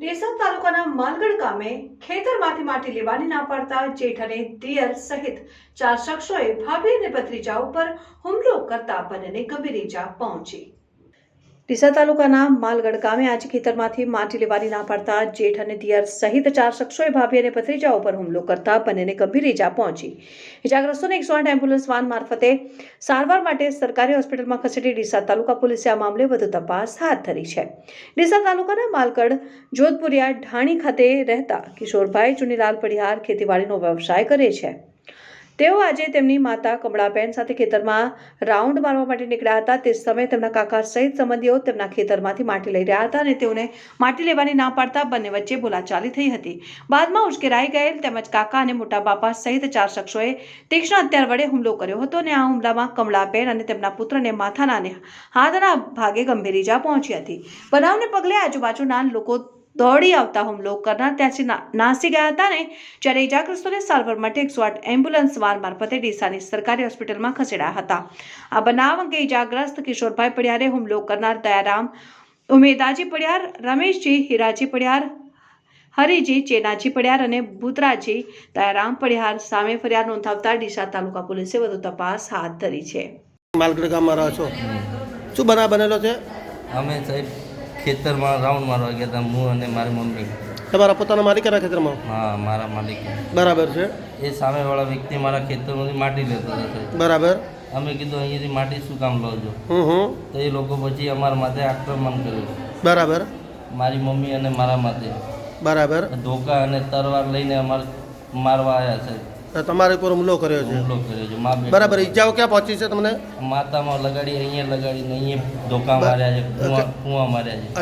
ડીસા તાલુકાના માલગઢ ગામે ખેતરમાંથી માટી લેવાની ના પાડતા જેઠ અને દિયર સહિત ચાર શખ્સોએ ભાભી અને ભત્રીજા ઉપર હુમલો કરતા બંનેને ગંભીર ઈજા પહોંચી. ડીસા તાલુકાના માલગઢ ગામે આજે ખેતરમાંથી માટી લેવાની ના પાડતા જેઠ અને દિયર સહિત ચાર શખ્સોએ ભાભી અને ભત્રીજા ઉપર હુમલો કરતા બંનેને ગંભીર ઈજા પહોંચી. ઇજાગ્રસ્તોને એકસો આઠ એમ્બ્યુલન્સ વાન મારફતે સારવાર માટે સરકારી હોસ્પિટલમાં ખસેડી ડીસા તાલુકા પોલીસે આ મામલે વધુ તપાસ હાથ ધરી છે. ડીસા તાલુકાના માલગઢ, જોધપુરિયા, ઢાણી ખાતે રહેતા કિશોરભાઈ ચુનીલાલ પડિહાર ખેતીવાડીનો વ્યવસાય કરે છે. તેઓ આજે તેમની માતા કમળાબેન સાથે ખેતરમાં રાઉન્ડ મારવા માટે નીકળ્યા હતા. તે સમયે તેમના કાકા સહિત સંબંધીઓ તેમના ખેતરમાંથી માટી લઈ રહ્યા હતા અને તેઓને માટી લેવાની ના પાડતા બંને વચ્ચે બોલાચાલી થઈ હતી. બાદમાં ઉશ્કેરાઈ ગયેલ તેમજ કાકા અને મોટા બાપા સહિત ચાર શખ્સોએ તીક્ષ્ણ હથિયાર વડે હુમલો કર્યો હતો અને આ હુમલામાં કમળાબેન અને તેમના પુત્રને માથાના અને હાથના ભાગે ગંભીર ઈજા પહોંચી હતી. બનાવને પગલે આજુબાજુના લોકો દોડી આવતા હુમલો કરનાર ત્યાંથી નાસી ગયા હતા ને જ્યારે ઇજાગ્રસ્તોને સારવાર માટે એકસો આઠ એમ્બ્યુલન્સ વાર મારફતે ડીસાની સરકારી હોસ્પિટલમાં ખસેડાયા હતા. આ બનાવ અંગે ઇજાગ્રસ્ત કિશોરભાઈ પડિયારે હુમલો કરનાર દયારામ ઉમેદાજી પડિયાર રમેશજી હીરાજી પડિયાર હરિજી ચેનાજી પડિયાર અને ભૂતરાજી દયારામ પડિયાર સામે ફરિયાદ નોંધાવતા ડીસા તાલુકા પોલીસે વધુ તપાસ હાથ ધરી છે. માલગઢ ગામમાં રહો છો. શું બનાવ બનેલો છે? અમે સાહેબ ખેતરમાં રાઉન્ડ મારવા ગયા હતા હું અને મારી મમ્મી. તમારા પોતાના માલિકાના ખેતરમાં? હા મારા માલિક. બરાબર છે. એ સામેવાળા વ્યક્તિ મારા ખેતરમાંથી માટી લેતો હતો. બરાબર. અમે કીધું અહીંયાથી માટી શું કામ લો છો તો એ લોકો પછી અમારા માથે આક્રમણ કર્યું. બરાબર. મારી મમ્મી અને મારા માથે. બરાબર. ધોકા અને તરવાર લઈને અમારે મારવા આવ્યા તો તમારા ઉપર હુમલો કર્યો છે? હુમલો કર્યો છે. મા બેટા બરાબર ઈજાઓ ક્યાં પહોંચી છે તમને? માતામાં લગાડી અહીંયા લગાડીને અહીંયા ધોકા માર્યા છે કુવા કુવા માર્યા છે.